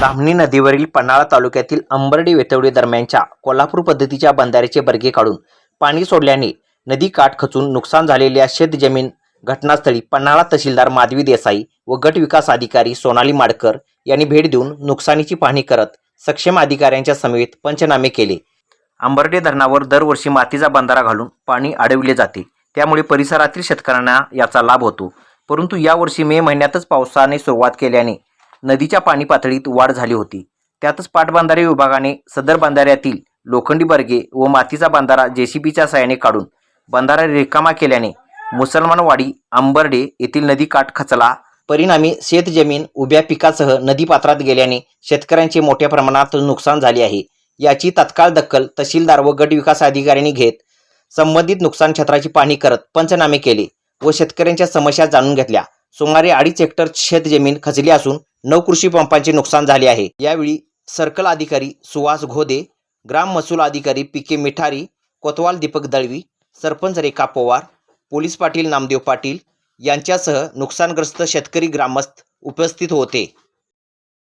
धामणी नदीवरील पन्हाळा तालुक्यातील अंबर्डी वेतवडी दरम्यानच्या कोल्हापूर पद्धतीच्या बंधाऱ्याचे बर्गे काढून पाणी सोडल्याने नदी काठ खचून नुकसान झालेल्या शेतजमीन घटनास्थळी पन्हाळा तहसीलदार माधवी देसाई व गट विकास अधिकारी सोनाली माडकर यांनी भेट देऊन नुकसानीची पाहणी करत सक्षम अधिकाऱ्यांच्या समेत पंचनामे केले. आंबर्डे धरणावर दरवर्षी मातीचा बंधारा घालून पाणी अडविले जाते. त्यामुळे परिसरातील शेतकऱ्यांना याचा लाभ होतो. परंतु यावर्षी मे महिन्यातच पावसाने सुरुवात केल्याने नदीच्या पाणी पातळीत वाढ झाली होती. त्यातच पाटबंधारे विभागाने सदर बांधाऱ्यातील लोखंडी बर्गे व मातीचा बांधारा जेसीबीच्या साहाय्याने काढून बंधारा रिकामा केल्याने मुसलमानवाडी आंबर्डे येथील नदी काठ खचला. परिणामी शेतजमीन उभ्या पिकासह नदीपात्रात गेल्याने शेतकऱ्यांचे मोठ्या प्रमाणात नुकसान झाले आहे. याची तत्काळ दखल तहसीलदार व गट विकास अधिकाऱ्यांनी घेत संबंधित नुकसान क्षेत्राची पाहणी करत पंचनामे केले. व शेतकऱ्यांच्या समस्या जाणून घेतल्या. सुमारे अडीच हेक्टर शेतजमीन खचली असून नऊ कृषी पंपांचे नुकसान झाले आहे. यावेळी सर्कल अधिकारी सुहास घोदे ग्राम महसूल अधिकारी पी के मिठारी कोतवाल दीपक दळवी सरपंच रेखा पवार पोलीस पाटील नामदेव पाटील यांच्यासह नुकसानग्रस्त शेतकरी ग्रामस्थ उपस्थित होते.